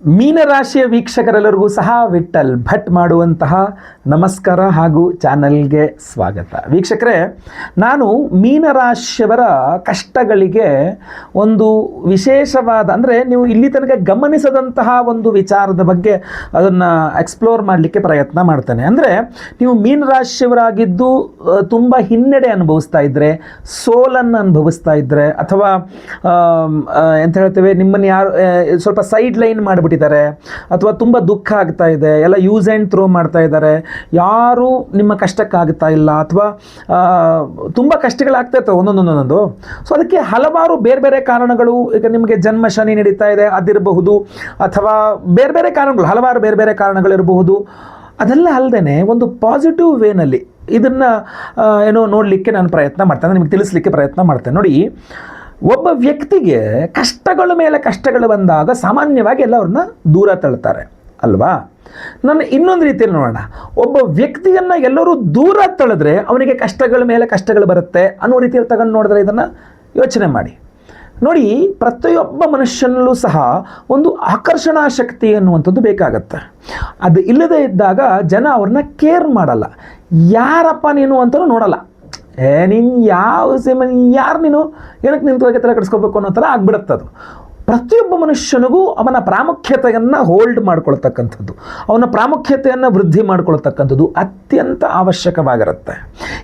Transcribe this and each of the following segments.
ಮೀನರಾಶಿಯ ವೀಕ್ಷಕರೆಲ್ಲರಿಗೂ ಸಹ ವಿಠಲ್ ಭಟ್ ಮಾಡುವಂತಹ ನಮಸ್ಕಾರ ಹಾಗೂ ಚಾನಲ್ಗೆ ಸ್ವಾಗತ. ವೀಕ್ಷಕರೇ, ನಾನು ಮೀನರಾಶಿಯವರ ಕಷ್ಟಗಳಿಗೆ ಒಂದು ವಿಶೇಷವಾದ, ಅಂದರೆ ನೀವು ಇಲ್ಲಿ ತನಕ ಗಮನಿಸದಂತಹ ಒಂದು ವಿಚಾರದ ಬಗ್ಗೆ ಅದನ್ನು ಎಕ್ಸ್ಪ್ಲೋರ್ ಮಾಡಲಿಕ್ಕೆ ಪ್ರಯತ್ನ ಮಾಡ್ತೇನೆ. ಅಂದರೆ ನೀವು ಮೀನರಾಶಿಯವರಾಗಿದ್ದು ತುಂಬ ಹಿನ್ನಡೆ ಅನುಭವಿಸ್ತಾ ಇದ್ದರೆ ಸೋಲನ್ನು ಅನುಭವಿಸ್ತಾ ಇದ್ದರೆ ಅಥವಾ ಎಂತ ಹೇಳ್ತೇವೆ, ನಿಮ್ಮನ್ನು ಯಾರು ಸ್ವಲ್ಪ ಸೈಡ್ ಲೈನ್ ಮಾಡಿಬಿಟ್ಟಿದ್ದಾರೆ, ಅಥವಾ ತುಂಬ ದುಃಖ ಆಗ್ತಾ ಇದೆ, ಎಲ್ಲ ಯೂಸ್ ಆ್ಯಂಡ್ ಥ್ರೋ ಮಾಡ್ತಾ ಇದ್ದಾರೆ, ಯಾರೂ ನಿಮ್ಮ ಕಷ್ಟಕ್ಕಾಗ್ತಾ ಇಲ್ಲ, ಅಥವಾ ತುಂಬ ಕಷ್ಟಗಳಾಗ್ತಾ ಇರ್ತವೆ. ಒಂದೊಂದೊಂದೊಂದು ಸೊ ಅದಕ್ಕೆ ಹಲವಾರು ಬೇರೆ ಬೇರೆ ಕಾರಣಗಳು, ಈಗ ನಿಮಗೆ ಜನ್ಮ ಶನಿ ನಡೀತಾ ಇದೆ, ಅದಿರಬಹುದು, ಅಥವಾ ಬೇರೆ ಬೇರೆ ಕಾರಣಗಳು, ಹಲವಾರು ಬೇರೆ ಬೇರೆ ಕಾರಣಗಳಿರಬಹುದು. ಅದೆಲ್ಲ ಅಲ್ಲದೆ ಒಂದು ಪಾಸಿಟಿವ್ ವೇನಲ್ಲಿ ಇದನ್ನು ಏನೋ ನೋಡಲಿಕ್ಕೆ ನಾನು ಪ್ರಯತ್ನ ಮಾಡ್ತೇನೆ, ನಿಮಗೆ ತಿಳಿಸ್ಲಿಕ್ಕೆ ಪ್ರಯತ್ನ ಮಾಡ್ತೇನೆ. ನೋಡಿ ಒಬ್ಬ ವ್ಯಕ್ತಿಗೆ ಕಷ್ಟಗಳ ಮೇಲೆ ಕಷ್ಟಗಳು ಬಂದಾಗ ಸಾಮಾನ್ಯವಾಗಿ ಎಲ್ಲ ಅವ್ರನ್ನ ದೂರ ತಳ್ತಾರೆ, ಅಲ್ವಾ? ನಾನು ಇನ್ನೊಂದು ರೀತಿಯಲ್ಲಿ ನೋಡೋಣ. ಒಬ್ಬ ವ್ಯಕ್ತಿಯನ್ನು ಎಲ್ಲರೂ ದೂರ ತಳೆದ್ರೆ ಅವನಿಗೆ ಕಷ್ಟಗಳ ಮೇಲೆ ಕಷ್ಟಗಳು ಬರುತ್ತೆ ಅನ್ನೋ ರೀತಿಯಲ್ಲಿ ತಗೊಂಡು ನೋಡಿದ್ರೆ ಇದನ್ನು ಯೋಚನೆ ಮಾಡಿ. ನೋಡಿ, ಪ್ರತಿಯೊಬ್ಬ ಮನುಷ್ಯನಲ್ಲೂ ಸಹ ಒಂದು ಆಕರ್ಷಣಾ ಶಕ್ತಿ ಅನ್ನುವಂಥದ್ದು ಬೇಕಾಗತ್ತೆ. ಅದು ಇಲ್ಲದೇ ಇದ್ದಾಗ ಜನ ಅವ್ರನ್ನ ಕೇರ್ ಮಾಡಲ್ಲ. ಯಾರಪ್ಪ ನೀನು ಅಂತಲೂ ನೋಡಲ್ಲ. ಏ, ನೀನು ಯಾವ ಸಿಮ ಯಾರು ನೀನು? ಏನಕ್ಕೆ ನಿಂತು ಹೋಗಿ ತಲೆ ಕಡಿಸ್ಕೋಬೇಕು ಅನ್ನೋ ಥರ ಆಗ್ಬಿಡುತ್ತೆ ಅದು. ಪ್ರತಿಯೊಬ್ಬ ಮನುಷ್ಯನಿಗೂ ಅವನ ಪ್ರಾಮುಖ್ಯತೆಯನ್ನು ಹೋಲ್ಡ್ ಮಾಡ್ಕೊಳ್ತಕ್ಕಂಥದ್ದು. ಅವನ ಪ್ರಾಮುಖ್ಯತೆಯನ್ನು ವೃದ್ಧಿ ಮಾಡ್ಕೊಳ್ತಕ್ಕಂಥದ್ದು ಅತ್ಯಂತ ಅವಶ್ಯಕವಾಗಿರುತ್ತೆ.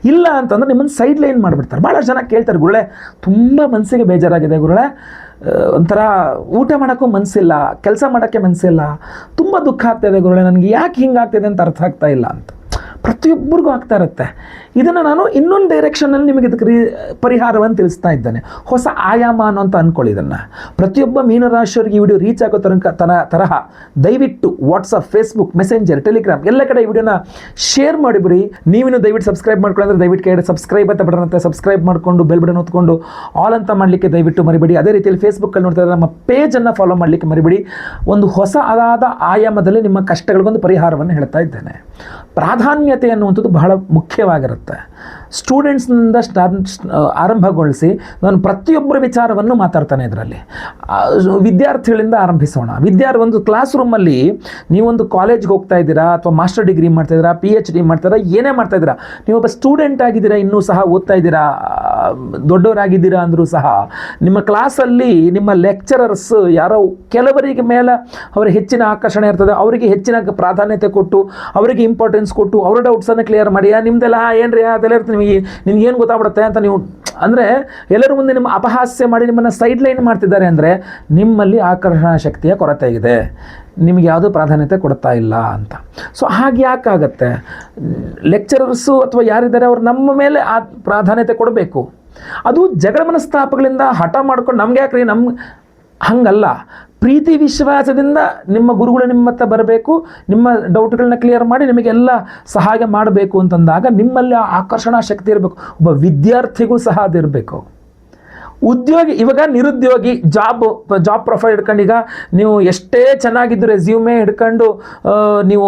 ಇಲ್ಲ ಅಂತಂದ್ರೆ ನಿಮ್ಮನ್ನು ಸೈಡ್ ಲೈನ್ ಮಾಡಿಬಿಡ್ತಾರೆ. ಭಾಳ ಜನ ಕೇಳ್ತಾರೆ ಗುರುಳೆ ತುಂಬ ಮನಸ್ಸಿಗೆ ಬೇಜಾರಾಗಿದೆ ಗುರುಳೆ ಒಂಥರ ಊಟ ಮಾಡೋಕ್ಕೂ ಮನಸ್ಸಿಲ್ಲ ಕೆಲಸ ಮಾಡೋಕ್ಕೆ ಮನಸ್ಸಿಲ್ಲ ತುಂಬ ದುಃಖ ಆಗ್ತಾಯಿದೆ ಗುರುಳೆ ನನಗೆ ಯಾಕೆ ಹಿಂಗಾಗ್ತಿದೆ ಅಂತ ಅರ್ಥ ಆಗ್ತಾ ಇಲ್ಲ ಅಂತ. ಪ್ರತಿಯೊಬ್ಬರಿಗೂ ಆಗ್ತಾ ಇರುತ್ತೆ. ಇದನ್ನು ನಾನು ಇನ್ನೊಂದು ಡೈರೆಕ್ಷನಲ್ಲಿ ನಿಮಗೆ ಇದಕ್ಕೆ ರೀ, ಪರಿಹಾರವನ್ನು ತಿಳಿಸ್ತಾ ಇದ್ದೇನೆ. ಹೊಸ ಆಯಾಮ ಅನ್ನೋ ಅಂತ ಅಂದ್ಕೊಳ್ಳಿ ಇದನ್ನು. ಪ್ರತಿಯೊಬ್ಬ ಮೀನರಾಶಿಯವರಿಗೆ ಈ ವಿಡಿಯೋ ರೀಚ್ ಆಗೋ ತನಕ, ತನ, ತರಹ ದಯವಿಟ್ಟು ವಾಟ್ಸಪ್ ಫೇಸ್ಬುಕ್ ಮೆಸೆಂಜರ್ ಟೆಲಿಗ್ರಾಮ್ ಎಲ್ಲ ಕಡೆ ಈ ವಿಡಿಯೋನ ಶೇರ್ ಮಾಡಿಬಿಡಿ. ನೀವಿನ್ನೂ ದಯವಿಟ್ಟು ಸಬ್ಸ್ಕ್ರೈಬ್ ಮಾಡ್ಕೊಳ್ಳೋದ್ರೆ ದಯವಿಟ್ಟು ಕೇಳಿ ಸಬ್ಸ್ಕ್ರೈಬ್ ಅಂತ ಬಟನ್ ಅಂತ ಸಬ್ಸ್ಕ್ರೈಬ್ ಮಾಡಿಕೊಂಡು ಬೆಲ್ ಬಟನ್ ಹೊತ್ಕೊಂಡು ಆಲ್ ಅಂತ ಮಾಡಲಿಕ್ಕೆ ದಯವಿಟ್ಟು ಮರಿಬೇಡಿ. ಅದೇ ರೀತಿಯಲ್ಲಿ ಫೇಸ್ಬುಕ್ಕಲ್ಲಿ ನೋಡ್ತಾ ನಮ್ಮ ಪೇಜನ್ನು ಫಾಲೋ ಮಾಡಲಿಕ್ಕೆ ಮರಿಬೇಡಿ. ಒಂದು ಹೊಸ ಆದಾದ ಆಯಾಮದಲ್ಲಿ ನಿಮ್ಮ ಕಷ್ಟಗಳಿಗೊಂದು ಪರಿಹಾರವನ್ನು ಹೇಳ್ತಾ ಇದ್ದೇನೆ. ಪ್ರಾಧಾನ್ಯತೆ ಅನ್ನುವಂಥದ್ದು ಬಹಳ ಮುಖ್ಯವಾಗಿರುತ್ತೆ. ಸ್ಟೂಡೆಂಟ್ಸ್ನಿಂದ ಸ್ಟಾರ್ಟ್ ಆರಂಭಗೊಳಿಸಿ ನಾನು ಪ್ರತಿಯೊಬ್ಬರ ವಿಚಾರವನ್ನು ಮಾತಾಡ್ತಾನೆ ಇದರಲ್ಲಿ. ವಿದ್ಯಾರ್ಥಿಗಳಿಂದ ಆರಂಭಿಸೋಣ. ವಿದ್ಯಾರ್ಥಿ ಒಂದು ಕ್ಲಾಸ್ ರೂಮಲ್ಲಿ ನೀವೊಂದು ಕಾಲೇಜ್ಗೆ ಹೋಗ್ತಾ ಇದ್ದೀರಾ, ಅಥವಾ ಮಾಸ್ಟರ್ ಡಿಗ್ರಿ ಮಾಡ್ತಾ ಇದ್ದೀರಾ ಪಿ ಎಚ್ ಡಿ ಮಾಡ್ತಾ ಇದ್ದೀರಾ, ಏನೇ ಮಾಡ್ತಾ ಇದ್ದೀರಾ, ನೀವೊಬ್ಬ ಸ್ಟೂಡೆಂಟ್ ಆಗಿದ್ದೀರಾ, ಇನ್ನೂ ಸಹ ಓದ್ತಾ ಇದ್ದೀರಾ ದೊಡ್ಡವರಾಗಿದ್ದೀರಾ ಅಂದರೂ ಸಹ ನಿಮ್ಮ ಕ್ಲಾಸಲ್ಲಿ ನಿಮ್ಮ ಲೆಕ್ಚರರ್ಸ್ ಯಾರೋ ಕೆಲವರಿಗೆ ಮೇಲೆ ಅವರ ಹೆಚ್ಚಿನ ಆಕರ್ಷಣೆ ಇರ್ತದೆ, ಅವರಿಗೆ ಹೆಚ್ಚಿನ ಪ್ರಾಧಾನ್ಯತೆ ಕೊಟ್ಟು, ಅವರಿಗೆ ಇಂಪಾರ್ಟೆನ್ಸ್ ಕೊಟ್ಟು, ಅವರ ಡೌಟ್ಸನ್ನು ಕ್ಲಿಯರ್ ಮಾಡಿ ನಿಮ್ದೆಲ್ಲ ಏನ್ರಿ ಅದೆಲ್ಲ ಇರ್ತದೆ ನಿಮಗೆ ನಿಮ್ಗೆ ಏನು ಗೊತ್ತಾಗ್ಬಿಡುತ್ತೆ ಅಂತ ನೀವು ಅಂದರೆ ಎಲ್ಲರ ಮುಂದೆ ನಿಮ್ಮ ಅಪಹಾಸ್ಯ ಮಾಡಿ ನಿಮ್ಮನ್ನು ಸೈಡ್ ಲೈನ್ ಮಾಡ್ತಿದ್ದಾರೆ ಅಂದರೆ ನಿಮ್ಮಲ್ಲಿ ಆಕರ್ಷಣಾ ಶಕ್ತಿಯ ಕೊರತೆ ಇದೆ. ನಿಮಗೆ ಯಾವುದೂ ಪ್ರಾಧಾನ್ಯತೆ ಕೊಡ್ತಾ ಇಲ್ಲ ಅಂತ. ಸೊ ಹಾಗೆ ಯಾಕಾಗತ್ತೆ? ಲೆಕ್ಚರರ್ಸು ಅಥವಾ ಯಾರಿದ್ದಾರೆ ಅವರು ನಮ್ಮ ಮೇಲೆ ಆ ಪ್ರಾಧಾನ್ಯತೆ ಕೊಡಬೇಕು. ಅದು ಜಗಳ ಮನಸ್ತಾಪಗಳಿಂದ ಹಠ ಮಾಡ್ಕೊಂಡು ನಮ್ಗೆ ಯಾಕ್ರಿ ನಮ್ಮ ಹಂಗಲ್ಲ. ಪ್ರೀತಿ ವಿಶ್ವಾಸದಿಂದ ನಿಮ್ಮ ಗುರುಗಳು ನಿಮ್ಮ ಹತ್ರ ಬರಬೇಕು, ನಿಮ್ಮ ಡೌಟ್ಗಳನ್ನ ಕ್ಲಿಯರ್ ಮಾಡಿ ನಿಮಗೆಲ್ಲ ಸಹಾಯ ಮಾಡಬೇಕು ಅಂತಂದಾಗ ನಿಮ್ಮಲ್ಲಿ ಆಕರ್ಷಣಾ ಶಕ್ತಿ ಇರಬೇಕು. ಒಬ್ಬ ವಿದ್ಯಾರ್ಥಿಗೂ ಸಹ ಅದಿರಬೇಕು. ಉದ್ಯೋಗಿ, ಇವಾಗ ನಿರುದ್ಯೋಗಿ ಜಾಬ್ ಜಾಬ್ ಪ್ರೊಫೈಲ್ ಹಿಡ್ಕೊಂಡು ಈಗ ನೀವು ಎಷ್ಟೇ ಚೆನ್ನಾಗಿದ್ದು ರೆಸ್ಯೂಮೆ ಹಿಡ್ಕೊಂಡು ನೀವು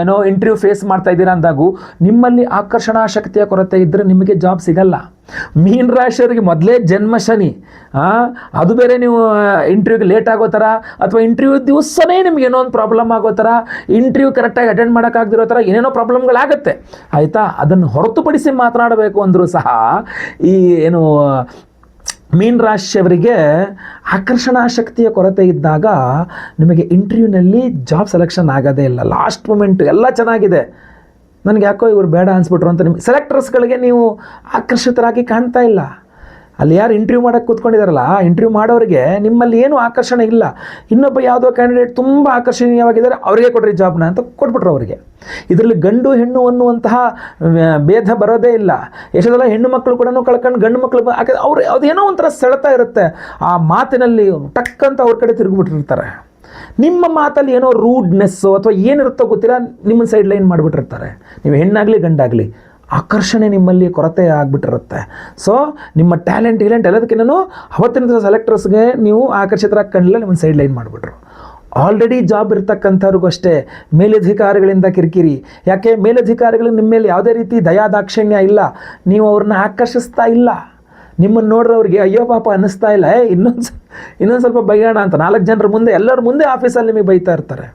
ಏನೋ ಇಂಟರ್ವ್ಯೂ ಫೇಸ್ ಮಾಡ್ತಾ ಇದ್ದೀರಾ ಅಂದಾಗೂ ನಿಮ್ಮಲ್ಲಿ ಆಕರ್ಷಣಾ ಶಕ್ತಿಯ ಕೊರತೆ ಇದ್ದರೆ ನಿಮಗೆ ಜಾಬ್ ಸಿಗಲ್ಲ. ಮೀನ್ ರಾಶಿಯವರಿಗೆ ಮೊದಲೇ ಜನ್ಮ ಶನಿ. ಅದು ಬೇರೆ ನೀವು ಇಂಟರ್ವ್ಯೂಗೆ ಲೇಟ್ ಆಗೋ ಥರ ಅಥವಾ ಇಂಟರ್ವ್ಯೂ ದಿವಸನೇ ನಿಮ್ಗೆ ಏನೋ ಒಂದು ಪ್ರಾಬ್ಲಮ್ ಆಗೋ ಥರ ಇಂಟರ್ವ್ಯೂ ಕರೆಕ್ಟಾಗಿ ಅಟೆಂಡ್ ಮಾಡೋಕ್ಕಾಗದಿರೋ ಥರ ಏನೇನೋ ಪ್ರಾಬ್ಲಮ್ಗಳಾಗುತ್ತೆ ಆಯಿತಾ? ಅದನ್ನು ಹೊರತುಪಡಿಸಿ ಮಾತನಾಡಬೇಕು ಅಂದರೂ ಸಹ ಈ, ಏನು ರಾಶಿಯವರಿಗೆ ಆಕರ್ಷಣಾ ಶಕ್ತಿಯ ಕೊರತೆ ಇದ್ದಾಗ ನಿಮಗೆ ಇಂಟರ್ವ್ಯೂನಲ್ಲಿ ಜಾಬ್ ಸೆಲೆಕ್ಷನ್ ಆಗೋದೇ ಇಲ್ಲ. ಲಾಸ್ಟ್ ಮೂಮೆಂಟ್ ಎಲ್ಲ ಚೆನ್ನಾಗಿದೆ. ನನಗೆ ಯಾಕೋ ಇವರು ಬೇಡ ಅನ್ಸ್ಬಿಟ್ರು ಅಂತ ನಿಮ್ಮ ಸೆಲೆಕ್ಟರ್ಸ್ಗಳಿಗೆ ನೀವು ಆಕರ್ಷಿತರಾಗಿ ಕಾಣ್ತಾ ಇಲ್ಲ. ಅಲ್ಲಿ ಯಾರು ಇಂಟರ್ವ್ಯೂ ಮಾಡೋಕ್ಕೆ ಕೂತ್ಕೊಂಡಿದ್ದಾರಲ್ಲ ಇಂಟರ್ವ್ಯೂ ಮಾಡೋರಿಗೆ ನಿಮ್ಮಲ್ಲಿ ಏನು ಆಕರ್ಷಣೆ ಇಲ್ಲ. ಇನ್ನೊಬ್ಬ ಯಾವುದೋ ಕ್ಯಾಂಡಿಡೇಟ್ ತುಂಬ ಆಕರ್ಷಣೀಯವಾಗಿದ್ದಾರೆ, ಅವರಿಗೆ ಕೊಡ್ರಿ ಜಾಬ್ನ ಅಂತ ಕೊಟ್ಬಿಟ್ರು ಅವರಿಗೆ. ಇದರಲ್ಲಿ ಗಂಡು ಹೆಣ್ಣು ಅನ್ನುವಂತಹ ಭೇದ ಬರೋದೇ ಇಲ್ಲ. ಎಷ್ಟೊಂದೆಲ್ಲ ಹೆಣ್ಣು ಮಕ್ಕಳು ಕೂಡ ಕಳ್ಕೊಂಡು ಗಂಡು ಮಕ್ಕಳು ಯಾಕಂದ್ರೆ ಅವ್ರು ಅದೇನೋ ಒಂಥರ ಸೆಳೆತ ಇರುತ್ತೆ. ಆ ಮಾತಿನಲ್ಲಿ ಟಕ್ ಅಂತ ಅವ್ರ ಕಡೆ ತಿರುಗಿಬಿಟ್ಟಿರ್ತಾರೆ. ನಿಮ್ಮ ಮಾತಲ್ಲಿ ಏನೋ ರೂಡ್ನೆಸ್ಸು ಅಥವಾ ಏನಿರುತ್ತೋ ಗೊತ್ತಿಲ್ಲ ನಿಮ್ಮ ಸೈಡ್ ಲೈನ್ ಮಾಡಿಬಿಟ್ಟಿರ್ತಾರೆ. ನೀವು ಹೆಣ್ಣಾಗಲಿ ಗಂಡಾಗಲಿ. ಆಕರ್ಷಣೆ ನಿಮ್ಮಲ್ಲಿ ಕೊರತೆ ಆಗಿಬಿಟ್ಟಿರುತ್ತೆ. ಸೊ ನಿಮ್ಮ ಟ್ಯಾಲೆಂಟ್ ಇಲೆಂಟ್ ಎಲ್ಲದಕ್ಕಿಂತನೂ ಅವತ್ತಿನ ದಿವಸ ಸೆಲೆಕ್ಟರ್ಸ್ಗೆ ನೀವು ಆಕರ್ಷಿತರಾಗಿ ಕಂಡಿಲ್ಲ ನಿಮ್ಮನ್ನು ಸೈಡ್ ಲೈನ್ ಮಾಡಿಬಿಟ್ರು. ಆಲ್ರೆಡಿ ಜಾಬ್ ಇರ್ತಕ್ಕಂಥವ್ರಿಗೂ ಅಷ್ಟೇ, ಮೇಲಧಿಕಾರಿಗಳಿಂದ ಕಿರಿಕಿರಿ. ಯಾಕೆ? ಮೇಲಧಿಕಾರಿಗಳು ನಿಮ್ಮ ಮೇಲೆ ಯಾವುದೇ ರೀತಿ ದಯಾ ದಾಕ್ಷಿಣ್ಯ ಇಲ್ಲ. ನೀವು ಅವ್ರನ್ನ ಆಕರ್ಷಿಸ್ತಾ ಇಲ್ಲ. ನಿಮ್ಮನ್ನು ನೋಡ್ರವ್ರಿಗೆ ಅಯ್ಯೋ ಪಾಪ, ಅನ್ನಿಸ್ತಾ ಇಲ್ಲ. ಏ, ಇನ್ನೊಂದು ಇನ್ನೊಂದು ಸ್ವಲ್ಪ ಬೈಯೋಣ ಅಂತ. ನಾಲ್ಕು ಜನರ ಮುಂದೆ, ಎಲ್ಲರ ಮುಂದೆ ಆಫೀಸಲ್ಲಿ ನಿಮಗೆ ಬೈತಾ ಇರ್ತಾರೆ.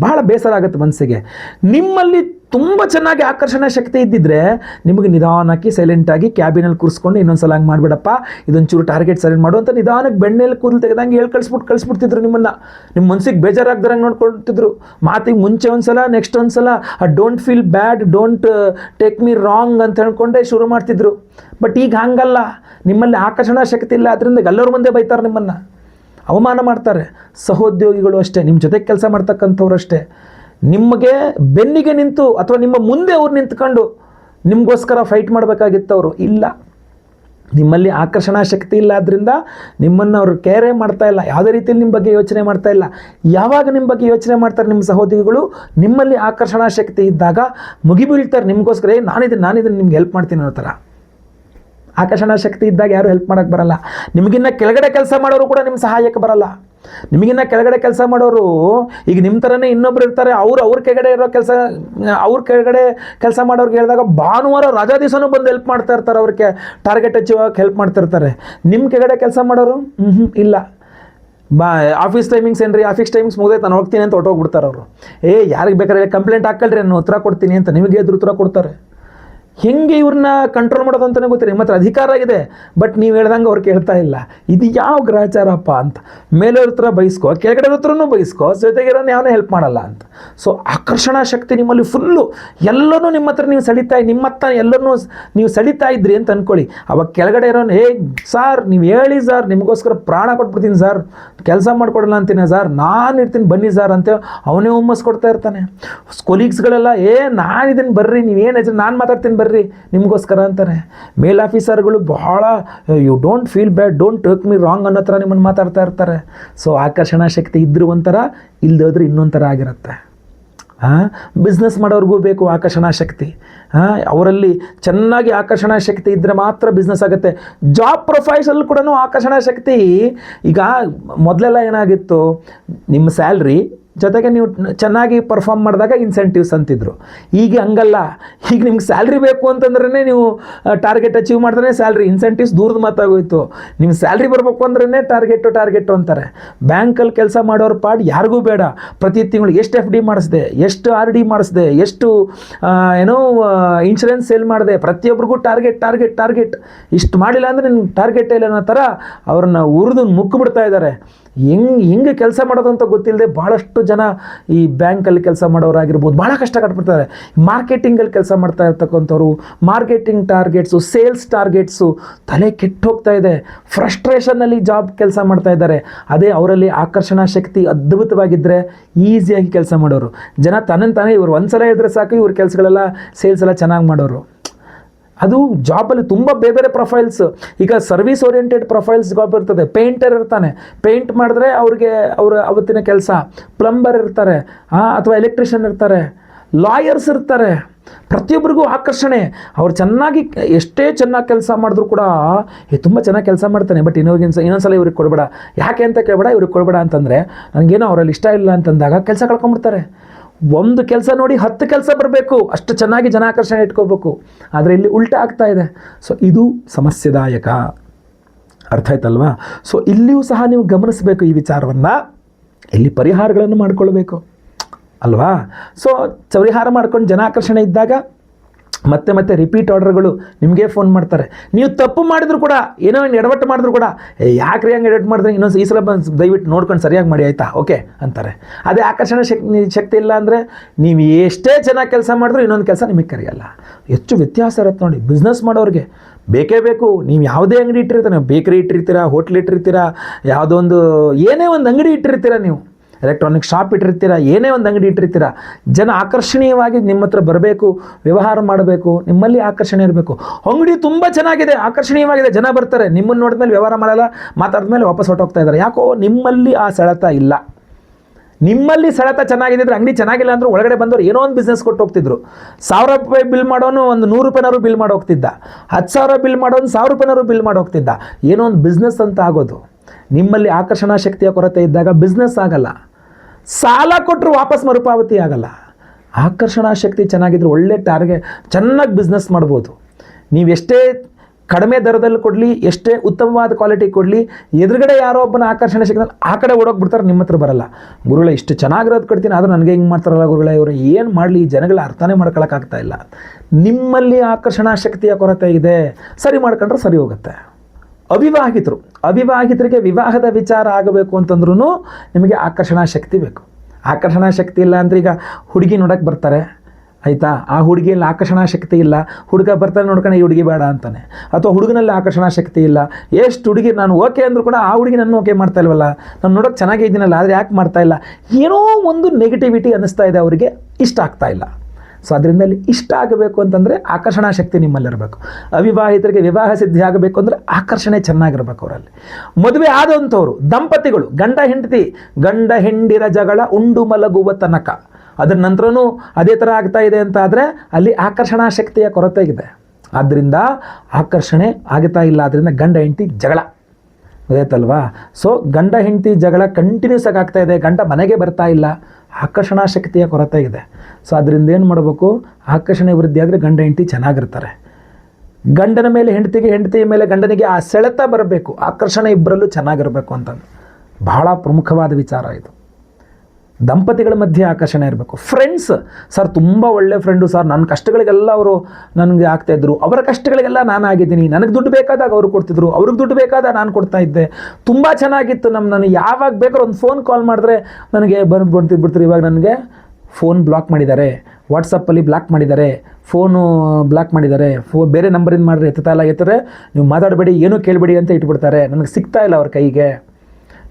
ಬಹಳ ಬೇಸರ ಆಗುತ್ತೆ ಮನಸ್ಸಿಗೆ. ನಿಮ್ಮಲ್ಲಿ ತುಂಬ ಚೆನ್ನಾಗಿ ಆಕರ್ಷಣಾ ಶಕ್ತಿ ಇದ್ದಿದ್ರೆ ನಿಮಗೆ ನಿಧಾನಕ್ಕೆ ಸೈಲೆಂಟಾಗಿ ಕ್ಯಾಬಿನಲ್ಲಿ ಕೂರಿಸ್ಕೊಂಡು ಇನ್ನೊಂದ್ಸಲ ಹಂಗೆ ಮಾಡಿಬಿಡಪ್ಪ, ಇದೊಂಚೂರು ಟಾರ್ಗೆಟ್ ಸೈಲೆಂಟ್ ಮಾಡು ಅಂತ ನಿಧಾನಕ್ಕೆ ಬೆಣ್ಣೆಯಲ್ಲಿ ಕೂದಲು ತೆಗೆದಂಗೆ ಹೇಳಿ ಕಳಿಸ್ಬಿಟ್ಟು ಕಳಿಸ್ಬಿಡ್ತಿದ್ರು ನಿಮ್ಮನ್ನು. ನಿಮ್ಮ ಮನ್ಸಿಗೆ ಬೇಜಾರಾಗ್ದಾರಂಗೆ ನೋಡ್ಕೊಳ್ತಿದ್ರು. ಮಾತಿಗೆ ಮುಂಚೆ ಒಂದ್ಸಲ ನೆಕ್ಸ್ಟ್ ಒಂದ್ಸಲ don't feel bad don't take me wrong ಅಂತ ಹೇಳ್ಕೊಂಡೇ ಶುರು ಮಾಡ್ತಿದ್ರು. ಬಟ್ ಈಗ ಹಂಗಲ್ಲ. ನಿಮ್ಮಲ್ಲಿ ಆಕರ್ಷಣಾ ಶಕ್ತಿ ಇಲ್ಲ, ಅದರಿಂದ ಎಲ್ಲರ ಮುಂದೆ ಬೈತಾರೆ ನಿಮ್ಮನ್ನು. ಅವಮಾನ ಮಾಡ್ತಾರೆ. ಸಹೋದ್ಯೋಗಿಗಳು ಅಷ್ಟೇ ನಿಮ್ಮ ಜೊತೆ ಕೆಲಸ ಮಾಡ್ತಕ್ಕಂಥವ್ರು ಅಷ್ಟೇ. ನಿಮಗೆ ಬೆನ್ನಿಗೆ ನಿಂತು ಅಥವಾ ನಿಮ್ಮ ಮುಂದೆ ಅವ್ರು ನಿಂತ್ಕೊಂಡು ನಿಮಗೋಸ್ಕರ ಫೈಟ್ ಮಾಡಬೇಕಾಗಿತ್ತು ಅವರು. ಇಲ್ಲ. ನಿಮ್ಮಲ್ಲಿ ಆಕರ್ಷಣಾ ಶಕ್ತಿ ಇಲ್ಲ ಆದ್ದರಿಂದ ನಿಮ್ಮನ್ನು ಅವರು ಕೇರೇ ಮಾಡ್ತಾ ಇಲ್ಲ. ಯಾವುದೇ ರೀತಿಯಲ್ಲಿ ನಿಮ್ಮ ಬಗ್ಗೆ ಯೋಚನೆ ಮಾಡ್ತಾ ಇಲ್ಲ. ಯಾವಾಗ ನಿಮ್ಮ ಬಗ್ಗೆ ಯೋಚನೆ ಮಾಡ್ತಾರೆ ನಿಮ್ಮ ಸಹೋದ್ಯೋಗಿಗಳು ನಿಮ್ಮಲ್ಲಿ ಆಕರ್ಷಣಾ ಶಕ್ತಿ ಇದ್ದಾಗ ಮುಗಿಬೀಳ್ತಾರೆ. ನಿಮಗೋಸ್ಕರ ಏ ನಾನಿದ್ದೀನಿ ನಾನಿದ್ದೀನಿ ನಿಮ್ಗೆ ಹೆಲ್ಪ್ ಮಾಡ್ತೀನಿ ಅನ್ನೋ ಥರ. ಆಕರ್ಷಣಾ ಶಕ್ತಿ ಇದ್ದಾಗ ಯಾರು ಹೆಲ್ಪ್ ಮಾಡೋಕ್ಕೆ ಬರಲ್ಲ. ನಿಮಗಿನ್ನ ಕೆಳಗಡೆ ಕೆಲಸ ಮಾಡೋರು ಕೂಡ ನಿಮ್ಮ ಸಹಾಯಕ್ಕೆ ಬರಲ್ಲ. ನಿಮಗಿನ್ನ ಕೆಳಗಡೆ ಕೆಲಸ ಮಾಡೋರು, ಈಗ ನಿಮ್ಮ ಥರನೇ ಇನ್ನೊಬ್ರು ಇರ್ತಾರೆ, ಅವ್ರು ಅವ್ರ ಕೆಳಗಡೆ ಇರೋ ಕೆಲಸ, ಅವ್ರ ಕೆಳಗಡೆ ಕೆಲಸ ಮಾಡೋರ್ಗೆ ಹೇಳಿದಾಗ ಭಾನುವಾರ ರಜಾ ದಿವಸನೂ ಬಂದು ಹೆಲ್ಪ್ ಮಾಡ್ತಾ ಇರ್ತಾರೆ ಅವ್ರಿಗೆ ಟಾರ್ಗೆಟ್ ಆಗಕ್ಕೆ ಹೆಲ್ಪ್ ಮಾಡ್ತಾ ಇರ್ತಾರೆ. ನಿಮ್ಮ ಕೆಳಗಡೆ ಕೆಲಸ ಮಾಡೋರು? ಹ್ಞೂ ಇಲ್ಲ. ಬಾ ಆಫೀಸ್ ಟೈಮಿಂಗ್ಸ್ ಏನ್ರಿ? ಆಫೀಸ್ ಟೈಮಿಂಗ್ಸ್ ಮುಗಿದೆ ನಾನು ಹೋಗ್ತೀನಿ ಅಂತ ಹೊಟ್ಟೋಗ್ಬಿಡ್ತಾರೆ ಅವರು. ಏ, ಯಾರಿಗೆ ಬೇಕಾದ್ರೆ ಕಂಪ್ಲೇಂಟ್ ಹಾಕಲ್ರಿ, ನಾನು ಉತ್ತರ ಕೊಡ್ತೀನಿ ಅಂತ, ನಿಮಗೆ ಎದುರು ಉತ್ತರ ಕೊಡ್ತಾರೆ. ಹೆಂಗೆ ಇವ್ರನ್ನ ಕಂಟ್ರೋಲ್ ಮಾಡೋದು ಅಂತಲೇ ಗೊತ್ತಿಲ್ಲ. ನಿಮ್ಮ ಹತ್ರ ಅಧಿಕಾರ ಇದೆ ಬಟ್ ನೀವು ಹೇಳ್ದಂಗೆ ಅವ್ರು ಕೇಳ್ತಾ ಇಲ್ಲ. ಇದು ಯಾವ ಗ್ರಹಚಾರಪ್ಪ ಅಂತ. ಮೇಲೆ ಹತ್ರ ಬಯಸ್ಕೋ ಕೆಳಗಡೆ ಹತ್ರನೂ ಬಯಸ್ಕೋ ಜೊತೆಗಿರೋನು ಯಾವನೇ ಹೆಲ್ಪ್ ಮಾಡಲ್ಲ ಅಂತ. ಸೊ ಆಕರ್ಷಣಾ ಶಕ್ತಿ ನಿಮ್ಮಲ್ಲಿ ಫುಲ್ಲು ಎಲ್ಲನೂ ನಿಮ್ಮ ಹತ್ರ ನೀವು ಸಡಿತಾ ನಿಮ್ಮ ಹತ್ರ ಎಲ್ಲನೂ ನೀವು ಸಡಿತಾ ಇದ್ರಿ ಅಂತ ಅಂದ್ಕೊಳ್ಳಿ ಅವಾಗ ಕೆಳಗಡೆ ಇರೋನು ಹೇ ಸಾರ್, ನೀವು ಹೇಳಿ ಸರ್, ನಿಮಗೋಸ್ಕರ ಪ್ರಾಣ ಕೊಟ್ಬಿಡ್ತೀನಿ ಸರ್. ಕೆಲಸ ಮಾಡ್ಕೊಡಲ್ಲ ಅಂತೀನಿ ಸರ್. ನಾನು ಇರ್ತೀನಿ, ಬನ್ನಿ ಸರ್, ಅಂತ ಅವನೇ ಹುಮ್ಮಸ್ ಕೊಡ್ತಾ ಇರ್ತಾನೆ ಕೊಲೀಗ್ಸ್ಗಳೆಲ್ಲ ಏ, ನಾನು ಇದನ್ನು ಬರ್ರಿ ನೀವೇನು ನಾನು ಮಾತಾಡ್ತೀನಿ ಬರ್ರಿ. ನಿಮಗೋಸ್ಕರ ಅಂತಾರೆ. ಮೇಲ್ ಆಫೀಸರ್ಗಳು ಬಹಳ you don't feel bad don't take me wrong ಅನ್ನೋ ಥರ ನಿಮ್ಮನ್ನು ಮಾತಾಡ್ತಾ ಇರ್ತಾರೆ. ಸೊ ಆಕರ್ಷಣಾ ಶಕ್ತಿ ಇದ್ರೂ ಒಂಥರ ಇಲ್ಲದೆ ಹೋದ್ರೆ ಇನ್ನೊಂಥರ ಆಗಿರುತ್ತೆ. ಹಾಂ ಬಿಸ್ನೆಸ್ ಮಾಡೋರಿಗೂ ಬೇಕು ಆಕರ್ಷಣಾ ಶಕ್ತಿ. ಹಾಂ ಅವರಲ್ಲಿ ಚೆನ್ನಾಗಿ ಆಕರ್ಷಣಾ ಶಕ್ತಿ ಇದ್ದರೆ ಮಾತ್ರ ಬಿಸ್ನೆಸ್ ಆಗುತ್ತೆ. ಜಾಬ್ ಪ್ರೊಫೈಲ್ಸಲ್ಲಿ ಕೂಡ ಆಕರ್ಷಣಾ ಶಕ್ತಿ. ಈಗ ಮೊದಲೆಲ್ಲ ಏನಾಗಿತ್ತು, ನಿಮ್ಮ ಸ್ಯಾಲ್ರಿ ಜೊತೆಗೆ ನೀವು ಚೆನ್ನಾಗಿ ಪರ್ಫಾರ್ಮ್ ಮಾಡಿದಾಗ ಇನ್ಸೆಂಟಿವ್ಸ್ ಅಂತಿದ್ರು. ಈಗ ಹಂಗಲ್ಲ. ಈಗ ನಿಮ್ಗೆ ಸ್ಯಾಲ್ರಿ ಬೇಕು ಅಂತಂದ್ರೇ ನೀವು ಟಾರ್ಗೆಟ್ ಅಚೀವ್ ಮಾಡಿದ್ರೆ ಸ್ಯಾಲ್ರಿ ಇನ್ಸೆಂಟಿವ್ಸ್ ದೂರದ ಮಾತಾಗೋಯ್ತು ನಿಮ್ಮ ಸ್ಯಾಲ್ರಿ ಬರಬೇಕು ಅಂದ್ರೇ ಟಾರ್ಗೆಟು ಟಾರ್ಗೆಟು ಅಂತಾರೆ. ಬ್ಯಾಂಕಲ್ಲಿ ಕೆಲಸ ಮಾಡೋರು ಪಾಡ್ ಯಾರಿಗೂ ಬೇಡ. ಪ್ರತಿ ತಿಂಗಳು ಎಷ್ಟು ಎಫ್ ಡಿ ಮಾಡಿಸ್ದೆ, ಎಷ್ಟು ಆರ್ ಡಿ ಮಾಡಿಸ್ದೆ, ಎಷ್ಟು ಏನೋ ಇನ್ಶೂರೆನ್ಸ್ ಸೇಲ್ ಮಾಡಿದೆ ಪ್ರತಿಯೊಬ್ಬರಿಗೂ ಟಾರ್ಗೆಟ್ ಟಾರ್ಗೆಟ್ ಟಾರ್ಗೆಟ್ ಇಷ್ಟು ಮಾಡಿಲ್ಲ ಅಂದರೆ ನಿಮ್ಗೆ ಟಾರ್ಗೆಟ್ ಇಲ್ಲ ಅನ್ನೋ ಥರ ಅವ್ರನ್ನ ಉರಿದು ಮುಕ್ಕಿಬಿಡ್ತಾ ಇದ್ದಾರೆ ಹೆಂಗೆ ಹೆಂಗೆ ಕೆಲಸ ಮಾಡೋದು ಅಂತ ಗೊತ್ತಿಲ್ಲದೆ ಭಾಳಷ್ಟು ಜನ ಈ ಬ್ಯಾಂಕಲ್ಲಿ ಕೆಲಸ ಮಾಡೋರಾಗಿರ್ಬೋದು. ಭಾಳ ಕಷ್ಟ ಕಟ್ಬಿಡ್ತಾರೆ ಮಾರ್ಕೆಟಿಂಗಲ್ಲಿ ಕೆಲಸ ಮಾಡ್ತಾ ಇರ್ತಕ್ಕಂಥವ್ರು, ಮಾರ್ಕೆಟಿಂಗ್ ಟಾರ್ಗೆಟ್ಸು, ಸೇಲ್ಸ್ ಟಾರ್ಗೆಟ್ಸು ತಲೆ ಕೆಟ್ಟು ಹೋಗ್ತಾ ಇದೆ. ಫ್ರಸ್ಟ್ರೇಷನ್ನಲ್ಲಿ ಜಾಬ್ ಕೆಲಸ ಮಾಡ್ತಾ ಇದ್ದಾರೆ. ಅದೇ ಅವರಲ್ಲಿ ಆಕರ್ಷಣಾ ಶಕ್ತಿ ಅದ್ಭುತವಾಗಿದ್ದರೆ ಈಸಿಯಾಗಿ ಕೆಲಸ ಮಾಡೋರು. ಜನ ತನ್ನ ತಾನೇ ಇವರು. ಒಂದ್ಸಲ ಇದ್ದರೆ ಸಾಕು, ಇವ್ರ ಕೆಲಸಗಳೆಲ್ಲ ಸೇಲ್ಸ್ ಎಲ್ಲ ಚೆನ್ನಾಗಿ ಮಾಡೋರು. ಅದು ಜಾಬಲ್ಲಿ ತುಂಬ ಬೇರೆ ಬೇರೆ ಪ್ರೊಫೈಲ್ಸ್ ಈಗ ಸರ್ವಿಸ್ ಓರಿಯೆಂಟೆಡ್ ಪ್ರೊಫೈಲ್ಸ್ ಜಾಬ್ ಇರ್ತದೆ. ಪೇಂಟರ್ ಇರ್ತಾನೆ. ಪೇಂಟ್ ಮಾಡಿದ್ರೆ ಅವ್ರಿಗೆ ಅವ್ರ ಅವತ್ತಿನ ಕೆಲಸ. ಪ್ಲಂಬರ್ ಇರ್ತಾರೆ. ಅಥವಾ ಎಲೆಕ್ಟ್ರಿಷಿಯನ್ ಇರ್ತಾರೆ. ಲಾಯರ್ಸ್ ಇರ್ತಾರೆ. ಪ್ರತಿಯೊಬ್ಬರಿಗೂ ಆಕರ್ಷಣೆ. ಅವ್ರು ಚೆನ್ನಾಗಿ ಎಷ್ಟೇ ಚೆನ್ನಾಗಿ ಕೆಲಸ ಮಾಡಿದ್ರು ಕೂಡ ತುಂಬ ಚೆನ್ನಾಗಿ ಕೆಲಸ ಮಾಡ್ತಾನೆ. ಬಟ್ ಇನ್ನೊಂದು ಇನ್ನೊಂದ್ಸಲ ಇವ್ರಿಗೆ ಕೊಡಬೇಡ. ಯಾಕೆ ಅಂತ ಕೇಳಬೇಡ, ಇವ್ರಿಗೆ ಕೊಡಬೇಡ ಅಂತಂದರೆ ನನಗೇನೋ ಅವರಲ್ಲಿ ಇಷ್ಟ ಇಲ್ಲ ಅಂತಂದಾಗ ಕೆಲಸ ಕಳ್ಕೊಂಬಿಡ್ತಾರೆ ಒಂದು ಕೆಲಸ ನೋಡಿ ಹತ್ತು ಕೆಲಸ ಬರಬೇಕು, ಅಷ್ಟು ಚೆನ್ನಾಗಿ ಜನಾಕರ್ಷಣೆ ಇಟ್ಕೋಬೇಕು. ಆದರೆ ಇಲ್ಲಿ ಉಲ್ಟಾ ಆಗ್ತಾ ಇದೆ. ಸೊ ಇದು ಸಮಸ್ಯೆದಾಯಕ. ಅರ್ಥ ಆಯ್ತಲ್ವಾ? ಸೊ ಇಲ್ಲಿಯೂ ಸಹ ನೀವು ಗಮನಿಸಬೇಕು ಈ ವಿಚಾರವನ್ನು. ಇಲ್ಲಿ ಪರಿಹಾರಗಳನ್ನು ಮಾಡಿಕೊಳ್ಬೇಕು. ಅಲ್ವಾ? ಸೊ ಪರಿಹಾರ ಮಾಡ್ಕೊಂಡು ಜನಾಕರ್ಷಣೆ ಇದ್ದಾಗ ಮತ್ತೆ ಮತ್ತೆ ರಿಪೀಟ್ ಆರ್ಡರ್ಗಳು ನಿಮಗೆ ಫೋನ್ ಮಾಡ್ತಾರೆ. ನೀವು ತಪ್ಪು ಮಾಡಿದ್ರು ಕೂಡ, ಏನೋ ಒಂದು ಎಡವಟ್ಟು ಮಾಡಿದ್ರು ಕೂಡ, ಏ ರೀ ಹಂಗೆ ಎಡವಟ್ ಮಾಡಿದ್ರೆ? ಇನ್ನೊಂದು ಈ ಸಲ ಬಂದು ದಯವಿಟ್ಟು ನೋಡ್ಕೊಂಡು ಸರಿಯಾಗಿ ಮಾಡಿ, ಆಯಿತಾ? ಓಕೆ ಅಂತಾರೆ. ಅದೇ ಆಕರ್ಷಣೆ ಶಕ್ತಿ ಶಕ್ತಿ ಇಲ್ಲ ಅಂದರೆ ನೀವು ಎಷ್ಟೇ ಚೆನ್ನಾಗಿ ಕೆಲಸ ಮಾಡಿದ್ರು ಇನ್ನೊಂದು ಕೆಲಸ ನಿಮಗೆ ಕರೆಯಲ್ಲ. ಹೆಚ್ಚು ವ್ಯತ್ಯಾಸ ಇರುತ್ತೆ ನೋಡಿ ಬಿಸ್ನೆಸ್ ಮಾಡೋರಿಗೆ. ಬೇಕೇ ಬೇಕು, ನೀವು ಯಾವುದೇ ಅಂಗಡಿ ಇಟ್ಟಿರ್ತೀರ ಬೇಕರಿ ಇಟ್ಟಿರ್ತೀರಾ ಹೋಟ್ಲ್ ಇಟ್ಟಿರ್ತೀರಾ ಯಾವುದೋ ಒಂದು ಏನೇ ಒಂದು ಅಂಗಡಿ ಇಟ್ಟಿರ್ತೀರಾ ನೀವು. ಎಲೆಕ್ಟ್ರಾನಿಕ್ ಶಾಪ್ ಇಟ್ಟಿರ್ತೀರಾ, ಏನೇ ಒಂದು ಅಂಗಡಿ ಇಟ್ಟಿರ್ತೀರ, ಜನ ಆಕರ್ಷಣೀಯವಾಗಿ ನಿಮ್ಮ ಹತ್ರ ಬರಬೇಕು, ವ್ಯವಹಾರ ಮಾಡಬೇಕು, ನಿಮ್ಮಲ್ಲಿ ಆಕರ್ಷಣೆ ಇರಬೇಕು. ಅಂಗಡಿ ತುಂಬ ಚೆನ್ನಾಗಿದೆ, ಆಕರ್ಷಣೀಯವಾಗಿದೆ, ಜನ ಬರ್ತಾರೆ, ನಿಮ್ಮನ್ನು ನೋಡಿದ್ಮೇಲೆ ವ್ಯವಹಾರ ಮಾಡಲ್ಲ, ಮಾತಾಡಿದ್ಮೇಲೆ ವಾಪಸ್ ಹೊರಟೋಗ್ತಾ ಇದ್ದಾರೆ. ಯಾಕೋ ನಿಮ್ಮಲ್ಲಿ ಆ ಸೆಳೆತ ಇಲ್ಲ. ನಿಮ್ಮಲ್ಲಿ ಸೆಳೆತ ಚೆನ್ನಾಗಿದೆ ಅಂದ್ರೆ ಅಂಗಡಿ ಚೆನ್ನಾಗಿಲ್ಲ ಅಂದ್ರೆ ಒಳಗಡೆ ಬಂದವರು ಏನೋ ಒಂದು ಬಿಸ್ನೆಸ್ ಕೊಟ್ಟು ಹೋಗ್ತಿದ್ರು. ಸಾವಿರ ರೂಪಾಯಿ ಬಿಲ್ ಮಾಡೋನು ಒಂದು ನೂರು ರೂಪಾಯಿನಾರು ಬಿಲ್ ಮಾಡಿ ಹೋಗ್ತಿದ್ದ. ಹತ್ತು ಸಾವಿರ ಬಿಲ್ ಮಾಡೋನು ಸಾವಿರ ರೂಪಾಯಿನಾರು ಬಿಲ್ ಮಾಡಿ ಹೋಗ್ತಿದ್ದ. ಏನೋ ಒಂದು ಬಿಸ್ನೆಸ್ ಅಂತ ಆಗೋದು. ನಿಮ್ಮಲ್ಲಿ ಆಕರ್ಷಣಾ ಶಕ್ತಿಯ ಕೊರತೆ ಇದ್ದಾಗ ಬಿಸ್ನೆಸ್ ಆಗಲ್ಲ. ಸಾಲ ಕೊಟ್ಟರು ವಾಪಸ್ ಮರುಪಾವತಿ ಆಗಲ್ಲ. ಆಕರ್ಷಣಾ ಶಕ್ತಿ ಚೆನ್ನಾಗಿದ್ರೆ ಒಳ್ಳೆ ಟಾರ್ಗೆ, ಚೆನ್ನಾಗಿ ಬಿಸ್ನೆಸ್ ಮಾಡ್ಬೋದು. ನೀವು ಎಷ್ಟೇ ಕಡಿಮೆ ದರದಲ್ಲಿ ಕೊಡಲಿ, ಎಷ್ಟೇ ಉತ್ತಮವಾದ ಕ್ವಾಲಿಟಿ ಕೊಡಲಿ, ಎದುರುಗಡೆ ಯಾರೋ ಒಬ್ಬನ ಆಕರ್ಷಣೆ ಶಕ್ತಿ ಆ ಕಡೆ ಓಡೋಗ್ಬಿಡ್ತಾರೆ ನಿಮ್ಮ ಹತ್ರ ಬರಲ್ಲ. ಗುರುಗಳ, ಇಷ್ಟು ಚೆನ್ನಾಗಿರೋದು ಕೊಡ್ತೀನಿ, ಆದರೂ ನನಗೆ ಹಿಂಗೆ ಮಾಡ್ತಾರಲ್ಲ ಗುರುಗಳೇ, ಇವರು ಏನು ಮಾಡಲಿ ಈ ಜನಗಳ ಅರ್ಥನೇ ಮಾಡ್ಕೊಳಕ್ಕಾಗ್ತಾ ಇಲ್ಲ. ನಿಮ್ಮಲ್ಲಿ ಆಕರ್ಷಣಾ ಶಕ್ತಿಯ ಕೊರತೆ ಇದೆ. ಸರಿ ಮಾಡ್ಕೊಂಡ್ರೆ ಸರಿ ಹೋಗುತ್ತೆ. ಅವಿವಾಹಿತರು. ಅವಿವಾಹಿತರಿಗೆ ವಿವಾಹದ ವಿಚಾರ ಆಗಬೇಕು ಅಂತಂದ್ರೂ ನಿಮಗೆ ಆಕರ್ಷಣಾ ಶಕ್ತಿ ಬೇಕು. ಆಕರ್ಷಣಾ ಶಕ್ತಿ ಇಲ್ಲ ಅಂದ್ರೆ ಈಗ ಹುಡುಗಿ ನೋಡಕ್ಕೆ ಬರ್ತಾರೆ. ಆಯಿತಾ? ಆ ಹುಡುಗಿಯಲ್ಲಿ ಆಕರ್ಷಣಾ ಶಕ್ತಿ ಇಲ್ಲ. ಹುಡುಗ ಬರ್ತಾನೆ ನೋಡ್ಕೊಂಡು ಈ ಹುಡುಗಿ ಬೇಡ ಅಂತಾನೆ. ಅಥವಾ ಹುಡುಗನಲ್ಲಿ ಆಕರ್ಷಣಾ ಶಕ್ತಿ ಇಲ್ಲ. ಎಷ್ಟು ಹುಡುಗಿ ನಾನು ಓಕೆ ಅಂದರೂ ಕೂಡ ಆ ಹುಡುಗಿ ನನ್ನ ಓಕೆ ಮಾಡ್ತಾ ಇಲ್ವಲ್ಲ? ನಾನು ನೋಡೋಕೆ ಚೆನ್ನಾಗಿದ್ದೀನಲ್ಲ, ಆದರೆ ಯಾಕೆ ಮಾಡ್ತಾ ಇಲ್ಲ? ಏನೋ ಒಂದು ನೆಗೆಟಿವಿಟಿ ಅನ್ನಿಸ್ತಾ ಇದೆ ಅವರಿಗೆ. ಇಷ್ಟ ಆಗ್ತಾ ಇಲ್ಲ. ಸೊ ಅದರಿಂದ ಇಷ್ಟ ಆಗಬೇಕು ಅಂತಂದರೆ ಆಕರ್ಷಣಾ ಶಕ್ತಿ ನಿಮ್ಮಲ್ಲಿರಬೇಕು. ಅವಿವಾಹಿತರಿಗೆ ವಿವಾಹ ಸಿದ್ಧಿ ಆಗಬೇಕು ಅಂದರೆ ಆಕರ್ಷಣೆ ಚೆನ್ನಾಗಿರ್ಬೇಕು ಅವರಲ್ಲಿ. ಮದುವೆ ಆದಂಥವ್ರು, ದಂಪತಿಗಳು, ಗಂಡ ಹೆಂಡತಿ, ಗಂಡ ಹೆಂಡಿರ ಜಗಳ ಉಂಡು ಮಲಗುವ ತನಕ. ಅದರ ನಂತರನೂ ಅದೇ ಥರ ಆಗ್ತಾ ಇದೆ ಅಂತ ಆದರೆ ಅಲ್ಲಿ ಆಕರ್ಷಣಾ ಶಕ್ತಿಯ ಕೊರತೆ ಇದೆ ಆದ್ದರಿಂದ ಆಕರ್ಷಣೆ ಆಗ್ತಾ ಇಲ್ಲ ಆದ್ದರಿಂದ ಗಂಡ ಹೆಂಡತಿ ಜಗಳ. ಗೊತ್ತಾಯ್ತಲ್ವಾ? ಸೊ ಗಂಡ ಹೆಂಡತಿ ಜಗಳ ಕಂಟಿನ್ಯೂಸ್ ಆಗಿ ಆಗ್ತಾ ಇದೆ. ಗಂಡ ಮನೆಗೆ ಬರ್ತಾ ಇಲ್ಲ. ಆಕರ್ಷಣಾ ಶಕ್ತಿಯ ಕೊರತೆ ಇದೆ. ಸೊ ಅದರಿಂದ ಏನು ಮಾಡಬೇಕು? ಆಕರ್ಷಣೆ ವೃದ್ಧಿ ಆದರೆ ಗಂಡ ಹೆಂಡತಿ ಚೆನ್ನಾಗಿರ್ತಾರೆ. ಗಂಡನ ಮೇಲೆ ಹೆಂಡತಿಗೆ, ಹೆಂಡತಿಯ ಮೇಲೆ ಗಂಡನಿಗೆ ಆ ಸೆಳೆತ ಬರಬೇಕು. ಆಕರ್ಷಣೆ ಇಬ್ಬರಲ್ಲೂ ಚೆನ್ನಾಗಿರಬೇಕು ಅಂತಂದು. ಬಹಳ ಪ್ರಮುಖವಾದ ವಿಚಾರ ಇದು. ದಂಪತಿಗಳ ಮಧ್ಯೆ ಆಕರ್ಷಣೆ ಇರಬೇಕು. ಫ್ರೆಂಡ್ಸ್ ಸರ್ ತುಂಬ ಒಳ್ಳೆ ಫ್ರೆಂಡು ಸರ್ ನನ್ನ ಕಷ್ಟಗಳಿಗೆಲ್ಲ ಅವರು ನನಗೆ ಆಗ್ತಾಯಿದ್ರು ಅವರ ಕಷ್ಟಗಳಿಗೆಲ್ಲ ನಾನು ಆಗಿದ್ದೀನಿ. ನನಗೆ ದುಡ್ಡು ಬೇಕಾದಾಗ ಅವರು ಕೊಡ್ತಿದ್ರು. ಅವ್ರಿಗೆ ದುಡ್ಡು ಬೇಕಾದಾಗ ನಾನು ಕೊಡ್ತಾ ಇದ್ದೆ. ತುಂಬ ಚೆನ್ನಾಗಿತ್ತು ನಮ್ಮ ನಾನು. ಯಾವಾಗ ಬೇಕಾದ್ರೂ ಒಂದು ಫೋನ್ ಕಾಲ್ ಮಾಡಿದ್ರೆ ನನಗೆ ಬಂದು ಬಿಡ್ತಾರೆ. ಇವಾಗ ನನಗೆ ಫೋನ್ ಬ್ಲಾಕ್ ಮಾಡಿದ್ದಾರೆ. ವಾಟ್ಸಪ್ಪಲ್ಲಿ ಬ್ಲಾಕ್ ಮಾಡಿದ್ದಾರೆ. ಫೋನು ಬ್ಲಾಕ್ ಮಾಡಿದ್ದಾರೆ. ಫೋ, ಬೇರೆ ನಂಬರಿಂದ ಮಾಡಿದ್ರೆ ಎತ್ತುತ್ತಾ ಇಲ್ಲ. ಎತ್ತರೆ. ನೀವು ಮಾತಾಡಬೇಡಿ, ಏನೂ ಕೇಳಬೇಡಿ ಅಂತ ಇಟ್ಬಿಡ್ತಾರೆ. ನನಗೆ ಸಿಗ್ತಾ ಇಲ್ಲ ಅವ್ರ ಕೈಗೆ.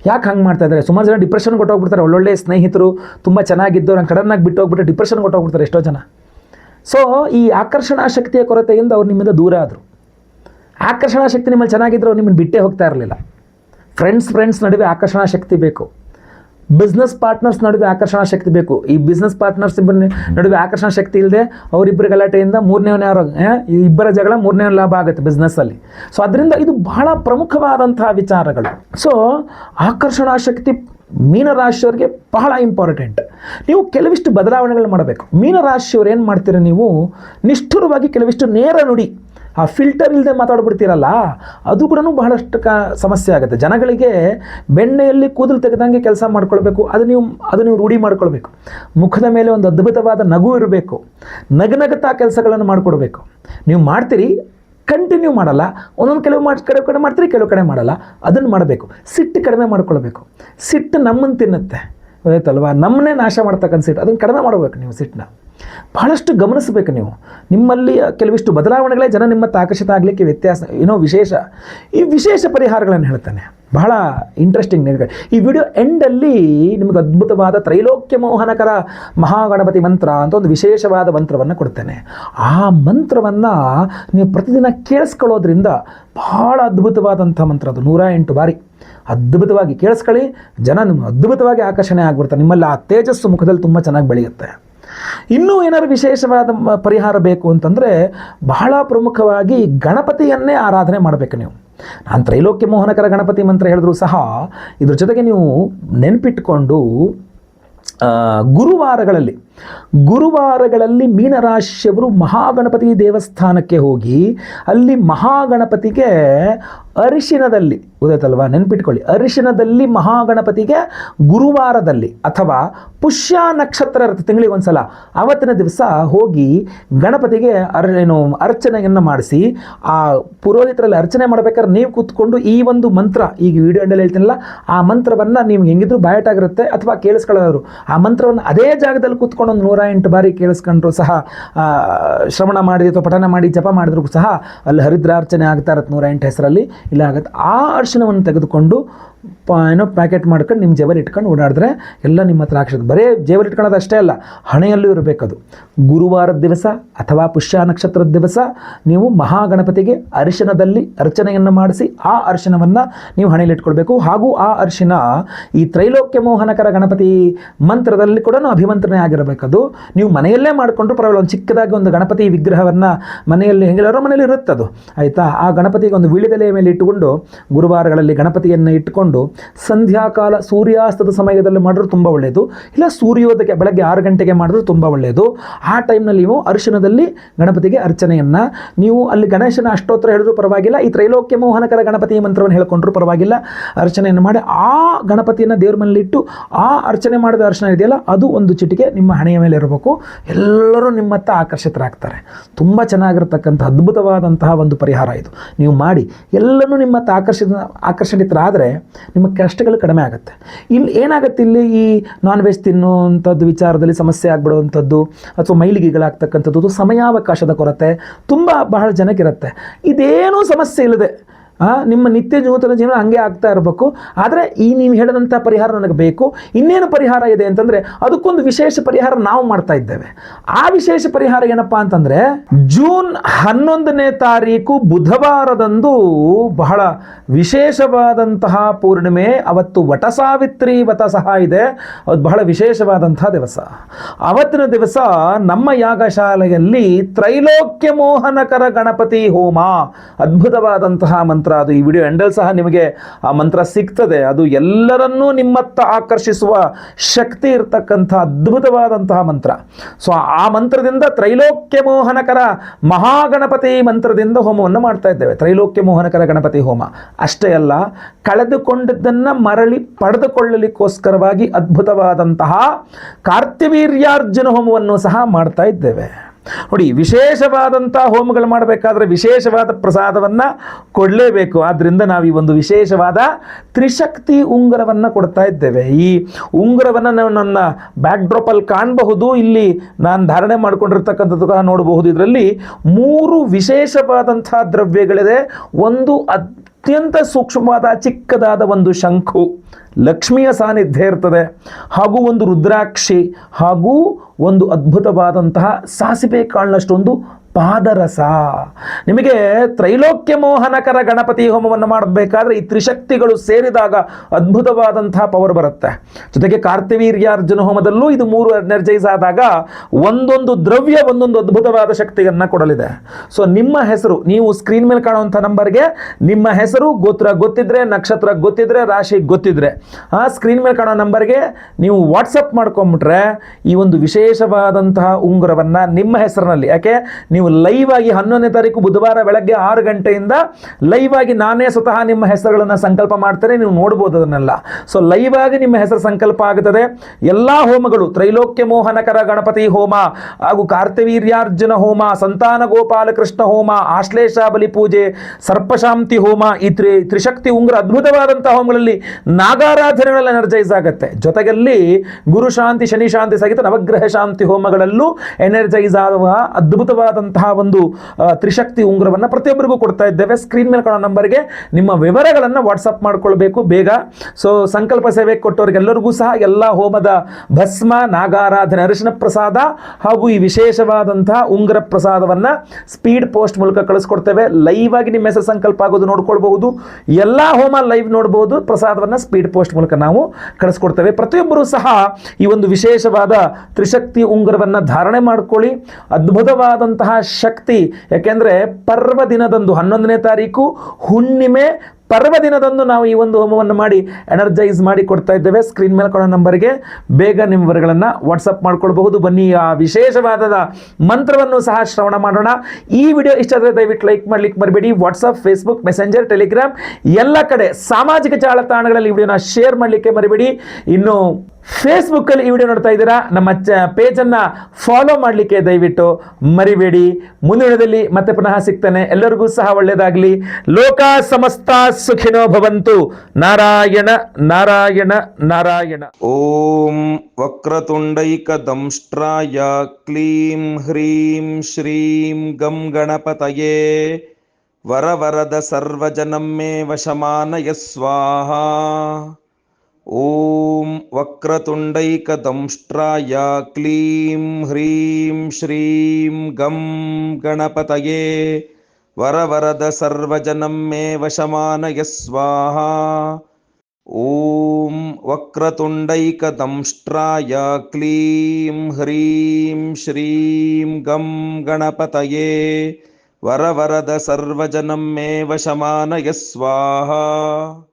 ಯಾಕೆ ಹಂಗೆ ಮಾಡ್ತಾ ಇದ್ದಾರೆ ಸುಮಾರು ಜನ ಡಿಪ್ರೆಷನ್ ಕೊಟ್ಟೋಗ್ಬಿಡ್ತಾರೆ. ಒಳ್ಳೊಳ್ಳೆ ಸ್ನೇಹಿತರು ತುಂಬ ಚೆನ್ನಾಗಿದ್ದು ನಂಗೆ ಕಡನ್ನಾಗಿ ಬಿಟ್ಟು ಹೋಗ್ಬಿಟ್ಟು ಡಿಪ್ರೆಷನ್ ಕೊಟ್ಟೋಗ್ಬಿಡ್ತಾರೆ ಎಷ್ಟೋ ಜನ. ಸೊ ಈ ಆಕರ್ಷಣಾ ಶಕ್ತಿಯ ಕೊರತೆಯಿಂದ ಅವ್ರು ನಿಮ್ಮಿಂದ ದೂರ ಆದರು. ಆಕರ್ಷಣಾ ಶಕ್ತಿ ನಿಮ್ಮಲ್ಲಿ ಚೆನ್ನಾಗಿದ್ರು ಅವ್ರು ನಿಮ್ಮನ್ನು ಬಿಟ್ಟೇ ಹೋಗ್ತಾ ಇರಲಿಲ್ಲ. ಫ್ರೆಂಡ್ಸ್ ಫ್ರೆಂಡ್ಸ್ ನಡುವೆ ಆಕರ್ಷಣಾ ಶಕ್ತಿ ಬೇಕು. ಬಿಸ್ನೆಸ್ ಪಾರ್ಟ್ನರ್ಸ್ ನಡುವೆ ಆಕರ್ಷಣಾ ಶಕ್ತಿ ಬೇಕು. ಈ ಬಿಸ್ನೆಸ್ ಪಾರ್ಟ್ನರ್ಸ್ ನಡುವೆ ಆಕರ್ಷಣಾ ಶಕ್ತಿ ಇಲ್ಲದೆ ಅವರಿಬ್ಬರ ಗಲಾಟೆಯಿಂದ ಮೂರನೇವನೇ ಯಾರೋ ಇಬ್ಬರ ಜಗಳ ಮೂರನೇ ಲಾಭ ಆಗುತ್ತೆ ಬಿಸ್ನೆಸ್ಸಲ್ಲಿ ಸೊ ಅದರಿಂದ ಇದು ಬಹಳ ಪ್ರಮುಖವಾದಂತಹ ವಿಚಾರಗಳು. ಸೊ ಆಕರ್ಷಣಾ ಶಕ್ತಿ ಮೀನರಾಶಿಯವರಿಗೆ ಬಹಳ ಇಂಪಾರ್ಟೆಂಟ್ ನೀವು ಕೆಲವಿಷ್ಟು ಬದಲಾವಣೆಗಳು ಮಾಡಬೇಕು. ಮೀನರಾಶಿಯವ್ರು ಏನು ಮಾಡ್ತೀರ ನೀವು? ನಿಷ್ಠುರವಾಗಿ ಕೆಲವಿಷ್ಟು ನೇರ ನುಡಿ. ಆ ಫಿಲ್ಟರ್ ಇಲ್ಲದೆ ಮಾತಾಡ್ಬಿಡ್ತೀರಲ್ಲ, ಅದು ಕೂಡ ಬಹಳಷ್ಟು ಕ ಸಮಸ್ಯೆ ಆಗುತ್ತೆ. ಜನಗಳಿಗೆ ಬೆಣ್ಣೆಯಲ್ಲಿ ಕೂದಲು ತೆಗೆದಂಗೆ ಕೆಲಸ ಮಾಡ್ಕೊಳ್ಬೇಕು, ಅದು ನೀವು ಅದು ನೀವು ರೂಢಿ ಮಾಡ್ಕೊಳ್ಬೇಕು. ಮುಖದ ಮೇಲೆ ಒಂದು ಅದ್ಭುತವಾದ ನಗು ಇರಬೇಕು. ನಗನಗತಾ ಕೆಲಸಗಳನ್ನು ಮಾಡಿಕೊಡ್ಬೇಕು. ನೀವು ಮಾಡ್ತೀರಿ ಕಂಟಿನ್ಯೂ ಮಾಡಲ್ಲ. ಒಂದೊಂದು ಕೆಲವು ಮಾಡಿ ಕಡೆ ಕಡೆ ಮಾಡ್ತೀರಿ, ಕೆಲವು ಕಡೆ ಮಾಡಲ್ಲ. ಅದನ್ನು ಮಾಡಬೇಕು. ಸಿಟ್ಟು ಕಡಿಮೆ ಮಾಡ್ಕೊಳ್ಬೇಕು. ಸಿಟ್ಟು ನಮ್ಮನ್ನು ತಿನ್ನುತ್ತೆ. ಗೊತ್ತಲ್ವಾ ನಮ್ಮನ್ನೇ ನಾಶ ಮಾಡ್ತಕ್ಕಂಥ ಸಿಟ್ಟು. ಅದನ್ನು ಕಡಿಮೆ ಮಾಡಬೇಕು ನೀವು ಸಿಟ್ಟನ್ನ. ಬಹಳಷ್ಟು ಗಮನಿಸಬೇಕು ನೀವು. ನಿಮ್ಮಲ್ಲಿ ಕೆಲವಿಷ್ಟು ಬದಲಾವಣೆಗಳೇ ಜನ ನಿಮ್ಮತ್ತ ಆಕರ್ಷಿತ ಆಗಲಿಕ್ಕೆ ವ್ಯತ್ಯಾಸ, ಏನೋ ವಿಶೇಷ. ಈ ವಿಶೇಷ ಪರಿಹಾರಗಳನ್ನು ಹೇಳ್ತಾನೆ. ಬಹಳ ಇಂಟ್ರೆಸ್ಟಿಂಗ್ ಈ ವಿಡಿಯೋ ಎಂಡಲ್ಲಿ ನಿಮಗೆ ಅದ್ಭುತವಾದ ತ್ರೈಲೋಕ್ಯ ಮೋಹನಕರ ಮಹಾಗಣಪತಿ ಮಂತ್ರ ಅಂತ ಒಂದು ವಿಶೇಷವಾದ ಮಂತ್ರವನ್ನು ಕೊಡ್ತೇನೆ. ಆ ಮಂತ್ರವನ್ನು ನೀವು ಪ್ರತಿದಿನ ಕೇಳಿಸ್ಕೊಳ್ಳೋದ್ರಿಂದ ಬಹಳ ಅದ್ಭುತವಾದಂಥ ಮಂತ್ರ ಅದು. ನೂರ ಎಂಟು ಬಾರಿ. ಅದ್ಭುತವಾಗಿ ಕೇಳಿಸ್ಕೊಳ್ಳಿ. ಜನ ನಿಮ್ಮ ಅದ್ಭುತವಾಗಿ ಆಕರ್ಷಣೆ ಆಗ್ಬಿಡ್ತಾರೆ. ನಿಮ್ಮಲ್ಲಿ ಆ ತೇಜಸ್ಸು ಮುಖದಲ್ಲಿ ತುಂಬ ಚೆನ್ನಾಗಿ ಬೆಳೆಯುತ್ತೆ. ಇನ್ನೂ ಏನಾದ್ರು ವಿಶೇಷವಾದ ಪರಿಹಾರ ಬೇಕು ಅಂತಂದರೆ ಬಹಳ ಪ್ರಮುಖವಾಗಿ ಗಣಪತಿಯನ್ನೇ ಆರಾಧನೆ ಮಾಡಬೇಕು ನೀವು. ನಾನು ತ್ರೈಲೋಕ್ಯ ಮೋಹನಕರ ಗಣಪತಿ ಮಂತ್ರ ಹೇಳಿದ್ರು ಸಹ ಇದ್ರ ಜೊತೆಗೆ ನೀವು ನೆನಪಿಟ್ಕೊಂಡು ಗುರುವಾರಗಳಲ್ಲಿ ಗುರುವಾರಗಳಲ್ಲಿ ಮೀನರಾಶಿಯವರು ಮಹಾಗಣಪತಿ ದೇವಸ್ಥಾನಕ್ಕೆ ಹೋಗಿ ಅಲ್ಲಿ ಮಹಾಗಣಪತಿಗೆ ಅರಿಶಿನದಲ್ಲಿ ಗೊತ್ತಾಯ್ತಲ್ವಾ ನೆನ್ಪಿಟ್ಕೊಳ್ಳಿ. ಅರಿಶಿನದಲ್ಲಿ ಮಹಾಗಣಪತಿಗೆ ಗುರುವಾರದಲ್ಲಿ ಅಥವಾ ಪುಷ್ಯ ನಕ್ಷತ್ರ ಇರುತ್ತೆ. ತಿಂಗಳಿಗೆ ಒಂದ್ಸಲ. ಆವತ್ತಿನ ದಿವಸ ಹೋಗಿ ಗಣಪತಿಗೆ ಅರ್ ಏನು ಅರ್ಚನೆಯನ್ನು ಮಾಡಿಸಿ, ಆ ಪುರೋಹಿತರಲ್ಲಿ ಅರ್ಚನೆ ಮಾಡ್ಬೇಕಾದ್ರೆ ನೀವು ಕೂತ್ಕೊಂಡು ಈ ಒಂದು ಮಂತ್ರ, ಈಗ ವಿಡಿಯೋ ಎಂಡಲ್ಲಿ ಹೇಳ್ತೀನಲ್ಲ, ಆ ಮಂತ್ರವನ್ನು ನೀವು ಹೆಂಗಿದ್ರು ಬಯಟಾಗಿರುತ್ತೆ ಅಥವಾ ಕೇಳಿಸ್ಕೊಳ್ಳೋರು. ಆ ಮಂತ್ರವನ್ನು ಅದೇ ಜಾಗದಲ್ಲಿ ಕೂತ್ಕೊಂಡು ಒಂದು ನೂರ ಎಂಟು ಬಾರಿ ಕೇಳಿಸ್ಕೊಂಡ್ರು ಸಹ ಶ್ರವಣ ಮಾಡಿ ಅಥವಾ ಪಠನ ಮಾಡಿ ಜಪ ಮಾಡಿದ್ರು ಸಹ ಅಲ್ಲಿ ಹರಿದ್ರಾರ್ಚನೆ ಆಗ್ತಾ ಇರತ್ತೆ ನೂರ ಎಂಟು ಹೆಸರಲ್ಲಿ, ಇಲ್ಲ ಆಗತ್ತೆ. ಆ ಅರ್ಶನವನ್ನು ತೆಗೆದುಕೊಂಡು ಏನೋ ಪ್ಯಾಕೆಟ್ ಮಾಡ್ಕೊಂಡು ನಿಮ್ಮ ಜೇಬಲ್ಲಿ ಇಟ್ಕೊಂಡು ಓಡಾಡಿದ್ರೆ ಎಲ್ಲ ನಿಮ್ಮ ಹತ್ರ ಆಗ್ತದೆ ಬರೇ ಜೇಬಲ್ಲಿ ಇಟ್ಕೊಳ್ಳೋದು ಅಷ್ಟೇ ಅಲ್ಲ, ಹಣೆಯಲ್ಲೂ ಇರಬೇಕದು. ಗುರುವಾರದ ದಿವಸ ಅಥವಾ ಪುಷ್ಯ ನಕ್ಷತ್ರದ ದಿವಸ ನೀವು ಮಹಾಗಣಪತಿಗೆ ಅರಿಶಿನದಲ್ಲಿ ಅರ್ಚನೆಯನ್ನು ಮಾಡಿಸಿ ಆ ಅರಿಶಿನವನ್ನು ನೀವು ಹಣೆಯಲ್ಲಿ ಇಟ್ಕೊಳ್ಬೇಕು. ಹಾಗೂ ಆ ಅರಿಶಿನ ಈ ತ್ರೈಲೋಕ್ಯ ಮೋಹನಕರ ಗಣಪತಿ ಮಂತ್ರದಲ್ಲಿ ಕೂಡ ಅಭಿಮಂತ್ರಣೆ ಆಗಿರಬೇಕದು. ನೀವು ಮನೆಯಲ್ಲೇ ಮಾಡಿಕೊಂಡು ಪರವಾಗಿಲ್ಲ, ಒಂದು ಚಿಕ್ಕದಾಗಿ ಒಂದು ಗಣಪತಿ ವಿಗ್ರಹವನ್ನು ಮನೆಯಲ್ಲಿ ಹೆಂಗೆಲ್ಲರೋ ಮನೆಯಲ್ಲಿ ಇರುತ್ತದು, ಆಯಿತಾ? ಆ ಗಣಪತಿಗೆ ಒಂದು ವಿಳಿದೆಲೆಯ ಮೇಲೆ ಇಟ್ಟುಕೊಂಡು ಗುರುವಾರಗಳಲ್ಲಿ ಗಣಪತಿಯನ್ನು ಇಟ್ಟುಕೊಂಡು ಸಂಧ್ಯಾಕಾಲ ಸೂರ್ಯಾಸ್ತದ ಸಮಯದಲ್ಲಿ ಮಾಡಿದ್ರು ತುಂಬ ಒಳ್ಳೆಯದು ಇಲ್ಲ ಸೂರ್ಯೋದಯಕ್ಕೆ ಬೆಳಗ್ಗೆ ಆರು ಗಂಟೆಗೆ ಮಾಡಿದ್ರು ತುಂಬ ಒಳ್ಳೆಯದು ಆ ಟೈಮ್ನಲ್ಲಿ ನೀವು ಅರಿಶಿಣದಲ್ಲಿ ಗಣಪತಿಗೆ ಅರ್ಚನೆಯನ್ನು, ನೀವು ಅಲ್ಲಿ ಗಣೇಶನ ಅಷ್ಟೋತ್ತರ ಹೇಳಿದ್ರು ಪರವಾಗಿಲ್ಲ, ಈ ತ್ರೈಲೋಕ್ಯ ಮೋಹನಕರ ಗಣಪತಿ ಮಂತ್ರವನ್ನು ಹೇಳಿಕೊಂಡ್ರು ಪರವಾಗಿಲ್ಲ. ಅರ್ಚನೆಯನ್ನು ಮಾಡಿ ಆ ಗಣಪತಿಯನ್ನು ದೇವ್ರ ಮನೆಯಲ್ಲಿಟ್ಟು ಆ ಅರ್ಚನೆ ಮಾಡಿದ ಅರ್ಶನ ಇದೆಯಲ್ಲ, ಅದು ಒಂದು ಚಿಟಿಕೆ ನಿಮ್ಮ ಹಣೆಯ ಮೇಲೆ ಇರಬೇಕು. ಎಲ್ಲರೂ ನಿಮ್ಮತ್ತ ಆಕರ್ಷಿತರಾಗ್ತಾರೆ. ತುಂಬ ಚೆನ್ನಾಗಿರ್ತಕ್ಕಂಥ ಅದ್ಭುತವಾದಂತಹ ಒಂದು ಪರಿಹಾರ ಇದು. ನೀವು ಮಾಡಿ, ಎಲ್ಲನೂ ನಿಮ್ಮತ್ತ ಆಕರ್ಷಿತ, ಆಕರ್ಷಿತರಾದರೆ ನಿಮ್ಮ ಕಷ್ಟಗಳು ಕಡಿಮೆ ಆಗುತ್ತೆ. ಇಲ್ಲಿ ಏನಾಗುತ್ತೆ ಇಲ್ಲಿ ಈ ನಾನ್ ವೆಜ್ ತಿನ್ನುವಂಥದ್ದು ವಿಚಾರದಲ್ಲಿ ಸಮಸ್ಯೆ ಆಗ್ಬಿಡುವಂಥದ್ದು ಅಥವಾ ಮೈಲಿಗೆಗಳಾಗ್ತಕ್ಕಂಥದ್ದು ಸಮಯಾವಕಾಶದ ಕೊರತೆ, ತುಂಬ ಬಹಳ ಜನಕ್ಕಿರುತ್ತೆ ಇದೇನೂ ಸಮಸ್ಯೆ ಇಲ್ಲದೆ ನಿಮ್ಮ ನಿತ್ಯ ಜೀವನ ಜೀವನ ಹಂಗೆ ಆಗ್ತಾ ಇರಬೇಕು. ಆದರೆ ಈ ನೀವು ಹೇಳಿದಂಥ ಪರಿಹಾರ ನನಗೆ ಬೇಕು. ಇನ್ನೇನು ಪರಿಹಾರ ಇದೆ ಅಂತಂದರೆ ಅದಕ್ಕೊಂದು ವಿಶೇಷ ಪರಿಹಾರ ನಾವು ಮಾಡ್ತಾ ಇದ್ದೇವೆ. ಆ ವಿಶೇಷ ಪರಿಹಾರ ಏನಪ್ಪ ಅಂತಂದರೆ ಜೂನ್ ಹನ್ನೊಂದನೇ ತಾರೀಕು ಬುಧವಾರದಂದು ಬಹಳ ವಿಶೇಷವಾದಂತಹ ಪೂರ್ಣಿಮೆ. ಅವತ್ತು ವಟ ಸಾವಿತ್ರಿ ವತ ಸಹ ಇದೆ. ಅದು ಬಹಳ ವಿಶೇಷವಾದಂತಹ ದಿವಸ. ಅವತ್ತಿನ ದಿವಸ ನಮ್ಮ ಯಾಗಶಾಲೆಯಲ್ಲಿ ತ್ರೈಲೋಕ್ಯ ಮೋಹನಕರ ಗಣಪತಿ ಹೋಮ. ಅದ್ಭುತವಾದಂತಹ ಮಂತ್ರ ಅದು ಈ ವಿಡಿಯೋ ಎಂಡಲ್ ಸಹ ನಿಮಗೆ ಆ ಮಂತ್ರ ಸಿಗ್ತದೆ. ಅದು ಎಲ್ಲರನ್ನೂ ನಿಮ್ಮತ್ತ ಆಕರ್ಷಿಸುವ ಶಕ್ತಿ ಇರತಕ್ಕಂಥ ಅದ್ಭುತವಾದಂತಹ ಮಂತ್ರ. ಸೊ ಆ ಮಂತ್ರದಿಂದ ತ್ರೈಲೋಕ್ಯ ಮೋಹನಕರ ಮಹಾಗಣಪತಿ ಮಂತ್ರದಿಂದ ಹೋಮವನ್ನು ಮಾಡ್ತಾ ಇದ್ದೇವೆ. ತ್ರೈಲೋಕ್ಯ ಮೋಹನಕರ ಗಣಪತಿ ಹೋಮ. ಅಷ್ಟೇ ಅಲ್ಲ, ಕಳೆದುಕೊಂಡದ್ದನ್ನು ಮರಳಿ ಪಡೆದುಕೊಳ್ಳಲಿಕ್ಕೋಸ್ಕರವಾಗಿ ಅದ್ಭುತವಾದಂತಹ ಕಾರ್ತಿವೀರ್ಯಾರ್ಜುನ ಹೋಮವನ್ನು ಸಹ ಮಾಡ್ತಾ ಇದ್ದೇವೆ. ನೋಡಿ, ವಿಶೇಷವಾದಂಥ ಹೋಮಗಳು ಮಾಡಬೇಕಾದ್ರೆ ವಿಶೇಷವಾದ ಪ್ರಸಾದವನ್ನು ಕೊಡಲೇಬೇಕು. ಆದ್ದರಿಂದ ನಾವು ಈ ಒಂದು ವಿಶೇಷವಾದ ತ್ರಿಶಕ್ತಿ ಉಂಗುರವನ್ನು ಕೊಡ್ತಾ ಇದ್ದೇವೆ. ಈ ಉಂಗುರವನ್ನು ನಾವು ನನ್ನ ಬ್ಯಾಕ್ ಡ್ರಾಪಲ್ಲಿ ಕಾಣಬಹುದು. ಇಲ್ಲಿ ನಾನು ಧಾರಣೆ ಮಾಡಿಕೊಂಡಿರ್ತಕ್ಕಂಥದ್ದು ನೋಡಬಹುದು. ಇದರಲ್ಲಿ ಮೂರು ವಿಶೇಷವಾದಂಥ ದ್ರವ್ಯಗಳಿದೆ. ಒಂದು ಅತ್ಯಂತ ಸೂಕ್ಷ್ಮವಾದ, ಚಿಕ್ಕದಾದ ಒಂದು ಶಂಖು ಲಕ್ಷ್ಮಿಯ ಸಾನ್ನಿಧ್ಯ ಇರ್ತದೆ. ಹಾಗೂ ಒಂದು ರುದ್ರಾಕ್ಷಿ ಹಾಗೂ ಒಂದು ಅದ್ಭುತವಾದಂತಹ ಸಾಸಿವೆ ಕಾಳಿನಷ್ಟೊಂದು ಪಾದರಸ. ನಿಮಗೆ ತ್ರೈಲೋಕ್ಯ ಮೋಹನಕರ ಗಣಪತಿ ಹೋಮವನ್ನು ಮಾಡಬೇಕಾದ್ರೆ ಈ ತ್ರಿಶಕ್ತಿಗಳು ಸೇರಿದಾಗ ಅದ್ಭುತವಾದಂತಹ ಪವರ್ ಬರುತ್ತೆ. ಜೊತೆಗೆ ಕಾರ್ತಿವೀರ್ಯಾರ್ಜುನ ಹೋಮದಲ್ಲೂ ಇದು ಮೂರು ಎನರ್ಜೈಸ್ ಆದಾಗ ಒಂದೊಂದು ದ್ರವ್ಯ ಒಂದೊಂದು ಅದ್ಭುತವಾದ ಶಕ್ತಿಯನ್ನು ಕೊಡಲಿದೆ. ಸೊ ನಿಮ್ಮ ಹೆಸರು, ನೀವು ಸ್ಕ್ರೀನ್ ಮೇಲೆ ಕಾಣುವಂಥ ನಂಬರ್ಗೆ ನಿಮ್ಮ ಹೆಸರು, ಗೋತ್ರ ಗೊತ್ತಿದ್ರೆ, ನಕ್ಷತ್ರ ಗೊತ್ತಿದ್ರೆ, ರಾಶಿ ಗೊತ್ತಿದ್ರೆ. ಆ ಸ್ಕ್ರೀನ್ ಮೇಲೆ ಕಾಣೋ ನಂಬರ್ಗೆ ನೀವು ವಾಟ್ಸಪ್ ಮಾಡ್ಕೊಂಬಿಟ್ರೆ ಈ ಒಂದು ವಿಶೇಷವಾದಂತಹ ಉಂಗುರವನ್ನು ನಿಮ್ಮ ಹೆಸರಿನಲ್ಲಿ, ಯಾಕೆ? ನೀವು ಲೈವ್ ಆಗಿ ಹನ್ನೊಂದನೇ ತಾರೀಕು ಬುಧವಾರ ಬೆಳಗ್ಗೆ ಆರು ಗಂಟೆಯಿಂದ ಲೈವ್ ಆಗಿ ನಾನೇ ಸ್ವತಃ ನಿಮ್ಮ ಹೆಸರುಗಳನ್ನು ಸಂಕಲ್ಪ ಮಾಡ್ತಾರೆ ನೀವು ನೋಡ್ಬೋದು ಅದನ್ನೆಲ್ಲ. ಸೊ ಲೈವ್ ಆಗಿ ನಿಮ್ಮ ಹೆಸರು ಸಂಕಲ್ಪ ಆಗುತ್ತದೆ. ಎಲ್ಲ ಹೋಮಗಳು, ತ್ರೈಲೋಕ್ಯ ಮೋಹನಕರ ಗಣಪತಿ ಹೋಮ ಹಾಗೂ ಕಾರ್ತವೀರ್ಯಾರ್ಜುನ ಹೋಮ, ಸಂತಾನ ಗೋಪಾಲಕೃಷ್ಣ ಹೋಮ ಆಶ್ಲೇಷ ಬಲಿ ಪೂಜೆ, ಸರ್ಪಶಾಂತಿ ಹೋಮ, ಈ ತ್ರಿ, ತ್ರಿಶಕ್ತಿ ಉಂಗ್ರ ಅದ್ಭುತವಾದಂತಹ ಹೋಮಗಳಲ್ಲಿ ನಾಗಾರಾಧನೆಗಳೆಲ್ಲ ಎನರ್ಜೈಸ್ ಆಗುತ್ತೆ. ಜೊತೆಗಲ್ಲಿ ಗುರು ಶಾಂತಿ, ಶನಿ ಶಾಂತಿ ಸಹಿತ ನವಗ್ರಹ ಶಾಂತಿ ಹೋಮಗಳಲ್ಲೂ ಎನರ್ಜೈಸ್ ಆಗುವ ಅದ್ಭುತವಾದಂತಹ ಒಂದು ಆ, ತ್ರಿಶಕ್ತಿ ಉಂಗುರವನ್ನು ಪ್ರತಿಯೊಬ್ಬರಿಗೂ ಕೊಡ್ತಾ ಇದ್ದೇವೆ. ಸ್ಕ್ರೀನ್ ಮೇಲೆ ಕಾಣೋ ನಂಬರ್ಗೆ ನಿಮ್ಮ ವಿವರಗಳನ್ನು ವಾಟ್ಸಪ್ ಮಾಡ್ಕೊಳ್ಬೇಕು ಬೇಗ. ಸೊ ಸಂಕಲ್ಪ ಸೇವೆ ಕೊಟ್ಟವರಿಗೆಲ್ಲರಿಗೂ ಸಹ ಎಲ್ಲ ಹೋಮದ ಭಸ್ಮ ನಾಗಾರಾಧನೆ ಅರಿಶಿನ ಪ್ರಸಾದ ಹಾಗೂ ಈ ವಿಶೇಷವಾದಂತಹ ಉಂಗುರ ಪ್ರಸಾದವನ್ನು ಸ್ಪೀಡ್ ಪೋಸ್ಟ್ ಮೂಲಕ ಕಳಿಸ್ಕೊಡ್ತೇವೆ. ಲೈವ್ ಆಗಿ ನಿಮ್ಮ ಹೆಸರು ಸಂಕಲ್ಪ ಆಗೋದು ನೋಡ್ಕೊಳ್ಬಹುದು. ಎಲ್ಲ ಹೋಮ ಲೈವ್ ನೋಡಬಹುದು ಪ್ರಸಾದವನ್ನು ಸ್ಪೀಡ್ ಪೋಸ್ಟ್ ಮೂಲಕ ನಾವು ಕಳಿಸ್ಕೊಡ್ತೇವೆ. ಪ್ರತಿಯೊಬ್ಬರೂ ಸಹ ಈ ಒಂದು ವಿಶೇಷವಾದ ತ್ರಿಶಕ್ತಿ ಉಂಗುರವನ್ನು ಧಾರಣೆ ಮಾಡ್ಕೊಳ್ಳಿ. ಅದ್ಭುತವಾದಂತಹ ಶಕ್ತಿ. ಯಾಕೆಂದರೆ ಪರ್ವ ದಿನದಂದು, ಹನ್ನೊಂದನೇ ತಾರೀಕು, ಹುಣ್ಣಿಮೆ ಪರ್ವ ದಿನದಂದು ನಾವು ಈ ಒಂದು ಹೋಮವನ್ನು ಮಾಡಿ ಎನರ್ಜೈಸ್ ಮಾಡಿ ಕೊಡ್ತಾ ಇದ್ದೇವೆ. ಸ್ಕ್ರೀನ್ ಮೇಲೆ ಕೊಡೋ ನಂಬರ್ಗೆ ಬೇಗ ನಿಮ್ಮ ವಿವರಗಳನ್ನು ವಾಟ್ಸಪ್ ಮಾಡ್ಕೊಳ್ಬಹುದು. ಬನ್ನಿ, ಆ ವಿಶೇಷವಾದ ಮಂತ್ರವನ್ನು ಸಹ ಶ್ರವಣ ಮಾಡೋಣ. ಈ ವಿಡಿಯೋ ಇಷ್ಟ ಆದರೆ ದಯವಿಟ್ಟು ಲೈಕ್ ಮಾಡ್ಲಿಕ್ಕೆ ಮರಿಬೇಡಿ. ವಾಟ್ಸಪ್ ಫೇಸ್ಬುಕ್ ಮೆಸೆಂಜರ್ ಟೆಲಿಗ್ರಾಮ್ ಎಲ್ಲ ಕಡೆ ಸಾಮಾಜಿಕ ಜಾಲತಾಣಗಳಲ್ಲಿ ವಿಡಿಯೋನ ಶೇರ್ ಮಾಡಲಿಕ್ಕೆ ಮರಿಬೇಡಿ. ಇನ್ನು ಫೇಸ್ಬುಕ್ ಅಲ್ಲಿ ಈ ವಿಡಿಯೋ ನೋಡ್ತಾ ಇದ್ದೀರಾ? ನಮ್ಮ ಚ ಪೇಜನ್ನು ಫಾಲೋ ಮಾಡಲಿಕ್ಕೆ ದಯವಿಟ್ಟು ಮರಿಬೇಡಿ. ಮುಂದಿನದಲ್ಲಿ ಮತ್ತೆ ಪುನಃ ಸಿಗ್ತಾನೆ. ಎಲ್ಲರಿಗೂ ಸಹ ಒಳ್ಳೆಯದಾಗಲಿ. ಲೋಕ ಸಮಸ್ತ ಸುಖಿನೋ ಭವಂತು. ನಾರಾಯಣ ನಾರಾಯಣ ನಾರಾಯಣ. ಓಂ ವಕ್ರತುಂಡೈಕ ದಂಷ್ಟ್ರಾಯ ಕ್ಲೀಂ ಹ್ರೀಂ ಶ್ರೀಂ ಗಂ ಗಣಪತಯೇ. ವರವರದ ಸರ್ವಜನಮ್ಮೇ ವಶಮಾನಯ ಸ್ವಾಹ. ॐ वक्रतुण्डैकदंष्ट्राय क्लीं ह्रीं श्रीं गं गणपतये वरवरद सर्वजनं मे वशमानय स्वाहा। ॐ वक्रतुण्डैकदंष्ट्राय क्लीं ह्रीं श्रीं गं गणपतये वरवरद सर्वजनं मे वशमानय स्वाहा